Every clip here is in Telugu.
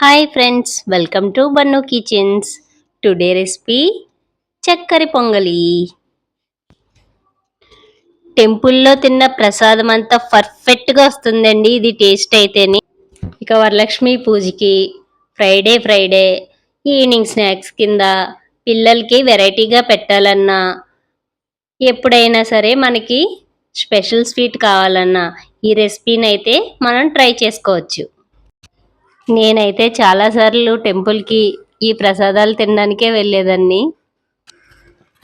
Hi friends welcome to Bannu kitchens today recipe చక్కెర పొంగలి. టెంపుల్లో తిన్న ప్రసాదం అంతా పర్ఫెక్ట్గా వస్తుందండి ఇది టేస్ట్ అయితేనే. ఇక వరలక్ష్మి పూజకి ఫ్రైడే ఫ్రైడే ఈవినింగ్ స్నాక్స్ కింద పిల్లలకి వెరైటీగా పెట్టాలన్నా ఎప్పుడైనా సరే మనకి స్పెషల్ స్వీట్ కావాలన్నా ఈ రెసిపీని అయితే మనం ట్రై చేసుకోవచ్చు. నేనైతే చాలాసార్లు టెంపుల్కి ఈ ప్రసాదాలు తినడానికే వెళ్ళేదాన్ని.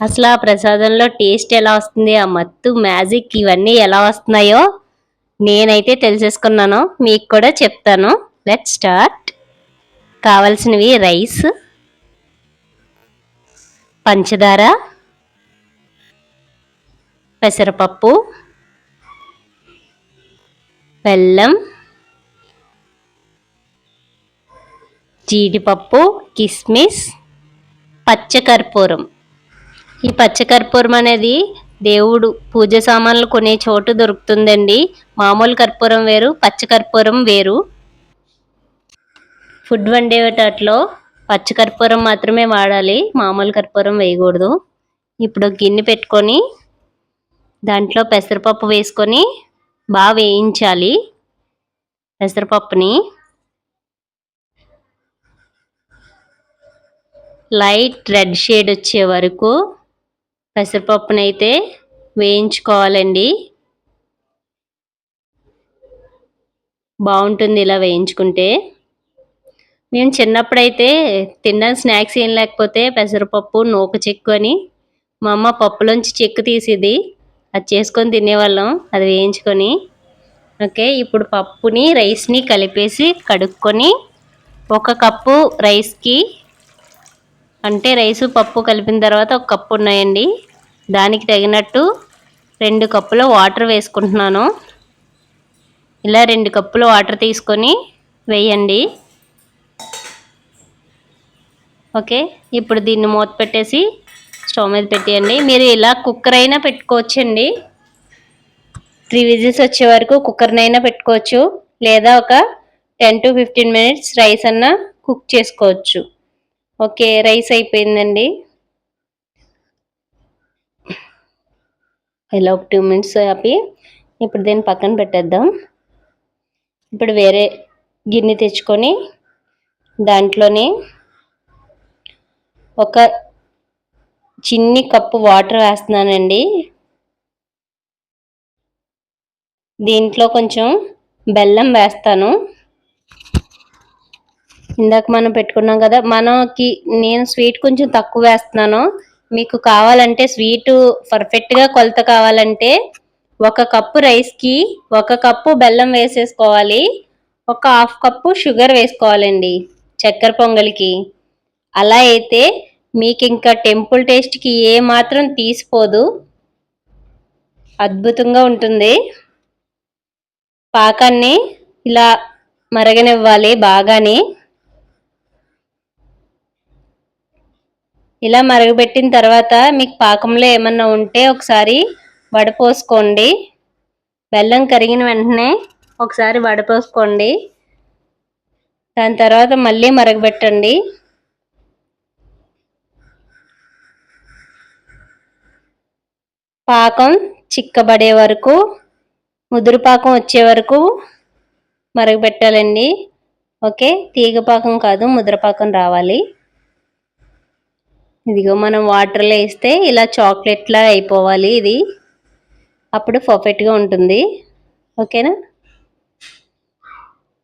అసలు ఆ ప్రసాదంలో టేస్ట్ ఎలా వస్తుంది ఆ మత్తు మ్యాజిక్ ఇవన్నీ ఎలా వస్తున్నాయో నేనైతే తెలిసేసుకున్నాను. మీకు కూడా చెప్తాను. లెట్ స్టార్ట్ కావలసినవి రైస్ పంచదార పెసరపప్పు బెల్లం జీడిపప్పు కిస్మిస్ పచ్చకర్పూరం. ఈ పచ్చకర్పూరం అనేది దేవుడు పూజ సామాన్లు కొనే చోటు దొరుకుతుందండి. మామూలు కర్పూరం వేరు పచ్చకర్పూరం వేరు. ఫుడ్ వండేటట్లో పచ్చకర్పూరం మాత్రమే వాడాలి మామూలు కర్పూరం వేయకూడదు. ఇప్పుడు గిన్నె పెట్టుకొని దాంట్లో పెసరపప్పు వేసుకొని బాగా వేయించాలి. పెసరపప్పుని లైట్ రెడ్ షేడ్ వచ్చే వరకు పెసరపప్పునైతే వేయించుకోవాలండి. బాగుంటుంది ఇలా వేయించుకుంటే. మేము చిన్నప్పుడైతే తినడానికి స్నాక్స్ ఏం లేకపోతే పెసరపప్పు నూక చెక్కు అని మా అమ్మ పప్పులోంచి చెక్కు తీసేది. అది చేసుకొని తినేవాళ్ళం అది వేయించుకొని. ఓకే ఇప్పుడు పప్పుని రైస్ని కలిపేసి కడుక్కొని ఒక కప్పు రైస్కి అంటే రైసు పప్పు కలిపిన తర్వాత ఒక కప్పు ఉన్నాయండి. దానికి తగినట్టు రెండు కప్పుల వాటర్ వేసుకుంటున్నాను. ఇలా రెండు కప్పుల వాటర్ తీసుకొని వేయండి. ఓకే ఇప్పుడు దీన్ని మూత పెట్టేసి స్టవ్ మీద పెట్టేయండి. మీరు ఇలా కుక్కర్ అయినా పెట్టుకోవచ్చండి. త్రీ విజిల్స్ వచ్చే వరకు కుక్కర్నైనా పెట్టుకోవచ్చు. లేదా ఒక ten to fifteen minutes rice అన్నా కుక్ చేసుకోవచ్చు. ఓకే రైస్ అయిపోయిందండి. ఇలా ఒక టూ మినిట్స్ ఆపి ఇప్పుడు దీన్ని పక్కన పెట్టేద్దాం. ఇప్పుడు వేరే గిన్నె తెచ్చుకొని దాంట్లోని ఒక చిన్ని కప్పు వాటర్ వేస్తున్నానండి. దీంట్లో కొంచెం బెల్లం వేస్తాను. ఇందాక మనం పెట్టుకున్నాం కదా మనకి నేను స్వీట్ కొంచెం తక్కువ వేస్తున్నాను. మీకు కావాలంటే స్వీట్ పర్ఫెక్ట్గా కొలత కావాలంటే ఒక కప్పు రైస్కి ఒక కప్పు బెల్లం వేసేసుకోవాలి. ఒక హాఫ్ కప్పు షుగర్ వేసుకోవాలండి చక్కెర పొంగలికి. అలా అయితే మీకు ఇంకా టెంపుల్ టేస్ట్కి ఏ మాత్రం తీసిపోదు. అద్భుతంగా ఉంటుంది. పాకాన్ని ఇలా మరగనివ్వాలి బాగానే. ఇలా మరగబెట్టిన తర్వాత మీకు పాకంలో ఏమన్నా ఉంటే ఒకసారి వడపోసుకోండి బెల్లం కరిగిన వెంటనే ఒకసారి వడపోసుకోండి దాని తర్వాత మళ్ళీ మరగబెట్టండి. పాకం చిక్కబడే వరకు ముదురు పాకం వచ్చే వరకు మరగబెట్టాలండి. ఓకే? తీగ పాకం కాదు ముద్రపాకం రావాలి. ఇదిగో మనం వాటర్లో వేస్తే ఇలా చాక్లెట్లా అయిపోవాలి ఇది. అప్పుడు పర్ఫెక్ట్గా ఉంటుంది. ఓకేనా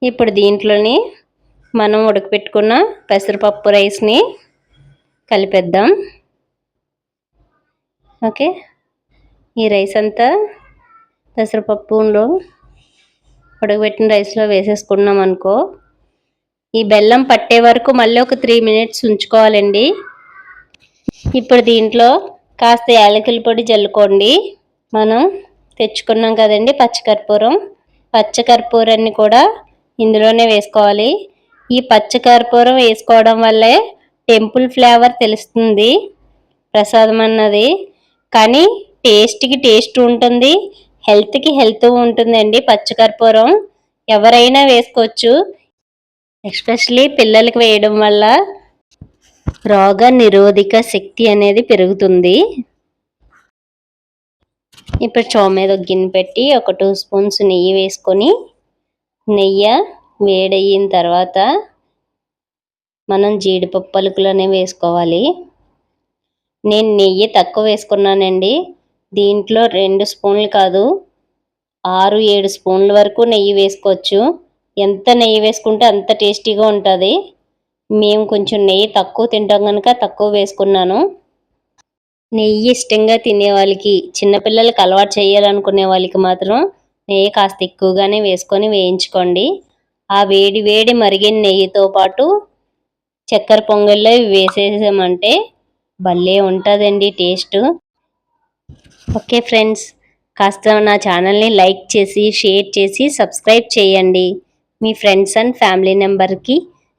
ఇప్పుడు దీంట్లోని మనం ఉడకపెట్టుకున్న పెసరపప్పు రైస్ని కలిపేద్దాం. ఓకే ఈ రైస్ అంతా పెసరపప్పులో ఉడకబెట్టిన రైస్లో వేసేసుకున్నాం అనుకో ఈ బెల్లం పట్టే వరకు మళ్ళీ ఒక త్రీ మినిట్స్ ఉంచుకోవాలండి. ఇప్పుడు దీంట్లో కాస్త యాలకుల పొడి జల్లుకోండి. మనం తెచ్చుకున్నాం కదండి పచ్చకర్పూరం. పచ్చకర్పూరాన్ని కూడా ఇందులోనే వేసుకోవాలి. ఈ పచ్చకర్పూరం వేసుకోవడం వల్లే టెంపుల్ ఫ్లేవర్ తెలుస్తుంది ప్రసాదం అన్నది. కానీ టేస్ట్కి టేస్ట్ ఉంటుంది హెల్త్కి హెల్త్ ఉంటుందండి పచ్చకర్పూరం. ఎవరైనా వేసుకోవచ్చు. ఎస్పెషలీ పిల్లలకి వేయడం వల్ల రోగ నిరోధక శక్తి అనేది పెరుగుతుంది. ఇప్పుడు స్టవ్ మీద ఒక గిన్నె పెట్టి ఒక టూ స్పూన్స్ నెయ్యి వేసుకొని నెయ్యి వేడయిన తర్వాత మనం జీడిపప్పు పలుకులనే వేసుకోవాలి. నేను నెయ్యి తక్కువ వేసుకున్నానండి. దీంట్లో రెండు స్పూన్లు కాదు ఆరు ఏడు స్పూన్ల వరకు నెయ్యి వేసుకోవచ్చు. ఎంత నెయ్యి వేసుకుంటే అంత టేస్టీగా ఉంటుంది. మేము కొంచెం నెయ్యి తక్కువ తింటాం కనుక తక్కువ వేసుకున్నాను. నెయ్యి ఇష్టంగా తినే వాళ్ళకి చిన్నపిల్లలకి అలవాటు చేయాలనుకునే వాళ్ళకి మాత్రం నెయ్యి కాస్త ఎక్కువగానే వేసుకొని వేయించుకోండి. ఆ వేడి వేడి మరిగిన నెయ్యితో పాటు చక్కెర పొంగల్లో వేసేసామంటే భలే ఉంటుందండి టేస్ట్. ఓకే ఫ్రెండ్స్ కాస్త నా ఛానల్ని లైక్ చేసి షేర్ చేసి సబ్స్క్రైబ్ చేయండి. మీ ఫ్రెండ్స్ అండ్ ఫ్యామిలీ మెంబర్కి